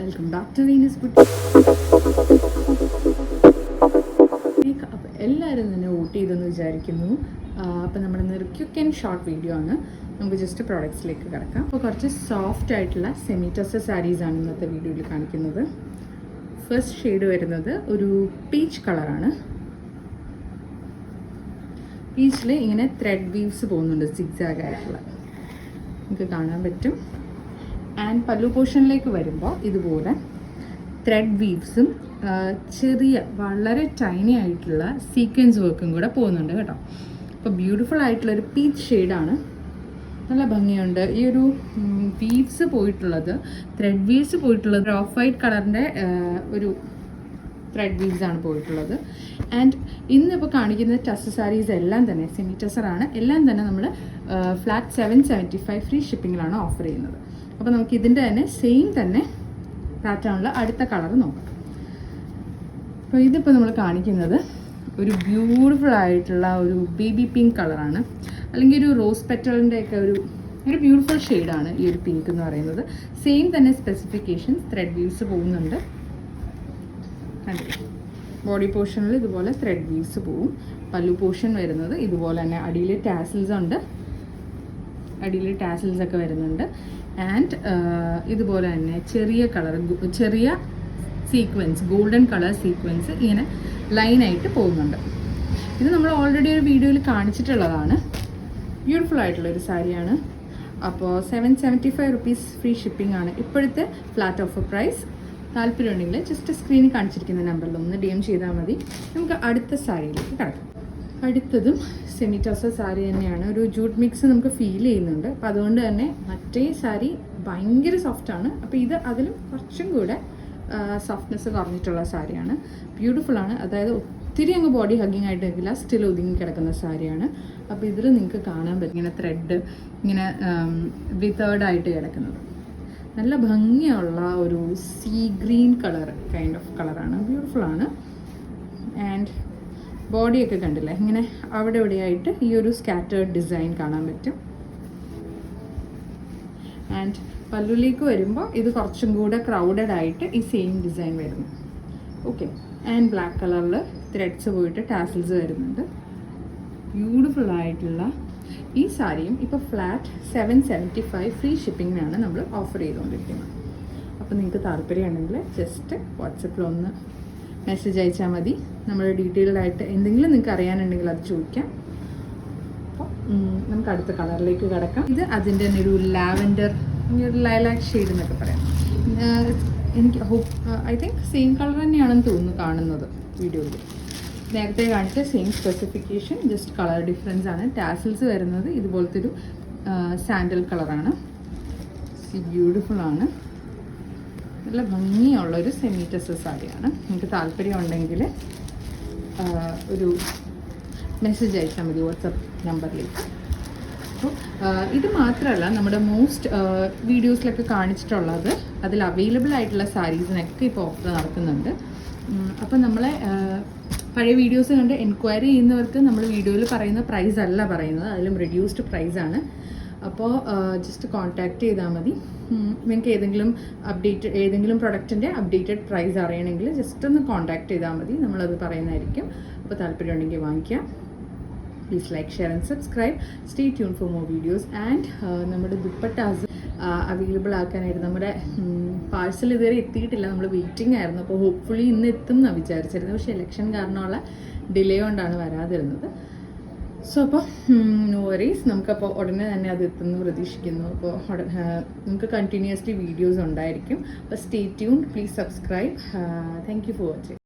Welcome back to Venus beauty എല്ലാവരും തന്നെ vote ചെയ്തെന്ന് വിചാരിക്കുന്നു. അപ്പോൾ നമ്മുടെ ഇന്നൊരു ക്യുക്ക് ആൻഡ് ഷോർട്ട് വീഡിയോ ആണ്. നമുക്ക് ജസ്റ്റ് പ്രോഡക്ട്സിലേക്ക് കിടക്കാം. അപ്പോൾ കുറച്ച് സോഫ്റ്റ് ആയിട്ടുള്ള സെമി ടെസ്റ്റ് സാരീസ് ആണ് ഇന്നത്തെ വീഡിയോയിൽ കാണിക്കുന്നത്. ഫസ്റ്റ് ഷെയ്ഡ് വരുന്നത് ഒരു പീച്ച് കളറാണ് പീച്ചിൽ ഇങ്ങനെ ത്രെഡ് വീവ്സ് പോകുന്നുണ്ട് സിഗ്സാഗ് ആയിട്ടുള്ള. നമുക്ക് കാണാൻ പറ്റും. ആൻഡ് പല്ലു പോർഷനിലേക്ക് വരുമ്പോൾ ഇതുപോലെ ത്രെഡ് വീവ്സും ചെറിയ വളരെ ടൈനി ആയിട്ടുള്ള സീക്വൻസ് വർക്കും കൂടെ പോകുന്നുണ്ട് കേട്ടോ. അപ്പോൾ ബ്യൂട്ടിഫുൾ ആയിട്ടുള്ള ഒരു പീച്ച് ഷെയ്ഡാണ് നല്ല ഭംഗിയുണ്ട്. ഈ ഒരു വീവ്സ് പോയിട്ടുള്ളത് ത്രെഡ് വീവ്സ് പോയിട്ടുള്ളത് ഓഫ് വൈറ്റ് കളറിന്റെ ഒരു ത്രെഡ് വീവ്സ് ആണ് പോയിട്ടുള്ളത്. ആൻഡ് ഇന്നിപ്പോൾ കാണിക്കുന്ന ടസ് സാരീസ് എല്ലാം തന്നെ സെമി ടസറാണ് എല്ലാം തന്നെ നമ്മൾ flat seven seventy five free ഷിപ്പിങ്ങിലാണ് offer ചെയ്യുന്നത്. അപ്പോൾ നമുക്ക് ഇതിന്റെ തന്നെ സെയിം തന്നെ പാറ്റേണുള്ള അടുത്ത കളർ നോക്കാം. അപ്പോൾ ഇതിപ്പോൾ നമ്മൾ കാണിക്കുന്നത് ഒരു ബ്യൂട്ടിഫുൾ ആയിട്ടുള്ള ഒരു ബേബി പിങ്ക് കളറാണ് അല്ലെങ്കിൽ ഒരു റോസ് പെറ്റലിന്റെ ഒക്കെ ഒരു ഒരു ബ്യൂട്ടിഫുൾ ഷെയ്ഡാണ് ഈ ഒരു പിങ്ക് എന്ന് പറയുന്നത്. സെയിം തന്നെ സ്പെസിഫിക്കേഷൻ ത്രെഡ് വീവ്സ് പോകുന്നുണ്ട്. കണ്ടില്ലേ ബോഡി പോർഷനിൽ ഇതുപോലെ ത്രെഡ് വീവ്സ് പോവും പല്ലു പോർഷൻ വരുന്നത് ഇതുപോലെ തന്നെ അടിയിൽ ടാസിൽസ് ഉണ്ട്. അടിയിൽ ടാസിൽസ് ഒക്കെ വരുന്നുണ്ട്. ആൻഡ് ഇതുപോലെ തന്നെ ചെറിയ കളർ ചെറിയ സീക്വൻസ് ഗോൾഡൻ കളർ സീക്വൻസ് ഇങ്ങനെ ലൈനായിട്ട് പോകുന്നുണ്ട്. ഇത് നമ്മൾ ഓൾറെഡി ഒരു വീഡിയോയിൽ കാണിച്ചിട്ടുള്ളതാണ്. ബ്യൂട്ടിഫുൾ ആയിട്ടുള്ള ഒരു സാരിയാണ്. അപ്പോൾ seven seventy five rupees free shipping ആണ് ഇപ്പോഴത്തെ ഫ്ലാറ്റ് ഓഫർ പ്രൈസ് താല്പര്യമുണ്ടെങ്കിൽ ജസ്റ്റ് സ്ക്രീനിൽ കാണിച്ചിരിക്കുന്ന നമ്പറിൽ ഒന്ന് ഡി എം ചെയ്താൽ മതി. നമുക്ക് അടുത്ത സാരിയിലേക്ക് കിടക്കാം. അടുത്തതും സെമി ടോസ സാരി തന്നെയാണ്. ഒരു ജൂട്ട് മിക്സ് നമുക്ക് ഫീൽ ചെയ്യുന്നുണ്ട്. അപ്പം അതുകൊണ്ട് തന്നെ മറ്റേ സാരി ഭയങ്കര ആണ്. അപ്പോൾ ഇത് അതിലും കുറച്ചും കൂടെ സോഫ്റ്റ്നെസ് കുറഞ്ഞിട്ടുള്ള സാരിയാണ്. ബ്യൂട്ടിഫുൾ ആണ്. അതായത് ഒത്തിരി അങ്ങ് ബോഡി ഹഗ്ഗിങ് ആയിട്ട് നിൽക്കില്ല സ്റ്റിൽ ഒതുങ്ങി കിടക്കുന്ന സാരിയാണ്. അപ്പോൾ ഇതിൽ നിങ്ങൾക്ക് കാണാൻ പറ്റും. ഇങ്ങനെ ത്രെഡ് ഇങ്ങനെ വിതേർഡ് ആയിട്ട് കിടക്കുന്നത്. നല്ല ഭംഗിയുള്ള ഒരു sea green colour kind of കളറാണ് ബ്യൂട്ടിഫുൾ ആണ്. ആൻഡ് ബോഡിയൊക്കെ കണ്ടില്ലേ? ഇങ്ങനെ അവിടെ ഇവിടെയായിട്ട് ഈ ഒരു സ്കാറ്റേർഡ് ഡിസൈൻ കാണാൻ പറ്റും. ആൻഡ് പല്ലുലേക്ക് വരുമ്പോൾ ഇത് കുറച്ചും കൂടെ ക്രൗഡഡ് ആയിട്ട് ഈ സെയിം ഡിസൈൻ വരുന്നു. ഓക്കെ ആൻഡ് ബ്ലാക്ക് കളറിൽ ത്രെഡ്സ് പോയിട്ട് ടാസിൽസ് വരുന്നുണ്ട്. ബ്യൂട്ടിഫുൾ ആയിട്ടുള്ള ഈ സാരിയും ഇപ്പോൾ flat seven seventy five free ഷിപ്പിങ്ങിനാണ് നമ്മൾ ഓഫർ ചെയ്തുകൊണ്ടിരിക്കുന്നത് അപ്പോൾ നിങ്ങൾക്ക് താല്പര്യമുണ്ടെങ്കിൽ ജസ്റ്റ് വാട്സപ്പിൽ ഒന്ന് മെസ്സേജ് അയച്ചാൽ മതി. നമ്മൾ ഡീറ്റെയിൽഡ് ആയിട്ട് എന്തെങ്കിലും നിങ്ങൾക്ക് അറിയാനുണ്ടെങ്കിൽ അത് ചോദിക്കാം. അപ്പോൾ നമുക്ക് അടുത്ത കളറിലേക്ക് കിടക്കാം. ഇത് അതിന്റെ തന്നെ ഒരു ലാവൻഡർ ഒരു ലൈലാക്ക് ഷെയ്ഡ് എന്നൊക്കെ പറയാം. എനിക്ക് hope I think same colour തന്നെയാണെന്ന് തോന്നുന്നു കാണുന്നത് വീഡിയോയിൽ. നേരത്തെ കാണിച്ച same specification just colour difference ആണ്. ടാസിൽസ് വരുന്നത് ഇതുപോലത്തെ ഒരു സാൻഡൽ കളറാണ് ബ്യൂട്ടിഫുൾ ആണ്. നല്ല ഭംഗിയുള്ളൊരു സെമി ടെസ് സാരിയാണ് നിങ്ങൾക്ക് താല്പര്യമുണ്ടെങ്കിൽ ഒരു മെസ്സേജ് അയച്ചാൽ മതി വാട്സപ്പ് നമ്പറിലേക്ക് അപ്പോൾ ഇത് മാത്രമല്ല നമ്മുടെ മോസ്റ്റ് വീഡിയോസിലൊക്കെ കാണിച്ചിട്ടുള്ളത് അതിൽ അവൈലബിൾ ആയിട്ടുള്ള സാരീസിനൊക്കെ ഇപ്പോൾ ഓഫർ നടക്കുന്നുണ്ട്. അപ്പോൾ നമ്മളെ പഴയ വീഡിയോസ് കണ്ട് എൻക്വയറി ചെയ്യുന്നവർക്ക് നമ്മൾ വീഡിയോയിൽ പറയുന്ന പ്രൈസ് അല്ല പറയുന്നത്. അതിലും റെഡ്യൂസ്ഡ് പ്രൈസാണ് അപ്പോൾ ജസ്റ്റ് കോൺടാക്റ്റ് ചെയ്താൽ മതി. നിങ്ങൾക്ക് ഏതെങ്കിലും അപ്ഡേറ്റ് ഏതെങ്കിലും പ്രൊഡക്റ്റിന്റെ അപ്ഡേറ്റഡ് പ്രൈസ് അറിയണമെങ്കിൽ ജസ്റ്റ് ഒന്ന് കോൺടാക്റ്റ് ചെയ്താൽ മതി. നമ്മളത് പറയുന്നതായിരിക്കും. അപ്പോൾ താല്പര്യമുണ്ടെങ്കിൽ വാങ്ങിക്കാം. Please like share and subscribe stay tune for more videos and നമ്മുടെ ദുപ്പട്ടാസ് അവൈലബിൾ ആക്കാനായിട്ട് നമ്മുടെ പാഴ്സൽ ഇതുവരെ എത്തിയിട്ടില്ല. നമ്മൾ വെയിറ്റിംഗ് ആയിരുന്നു. അപ്പോൾ ഹോപ്പ്ഫുള്ളി ഇന്ന് എത്തും എന്നാണ് വിചാരിച്ചിരുന്നത്. പക്ഷേ ഇലക്ഷൻ കാരണമുള്ള ഡിലേ കൊണ്ടാണ് വരാതിരുന്നത്. സോ അപ്പോൾ നോ വറീസ് നമുക്കപ്പോൾ ഉടനെ തന്നെ അത് എത്തുന്നു പ്രതീക്ഷിക്കുന്നു. അപ്പോൾ നമുക്ക് കണ്ടിന്യൂസ്ലി വീഡിയോസ് ഉണ്ടായിരിക്കും. അപ്പോൾ stay tune please subscribe thank you for watching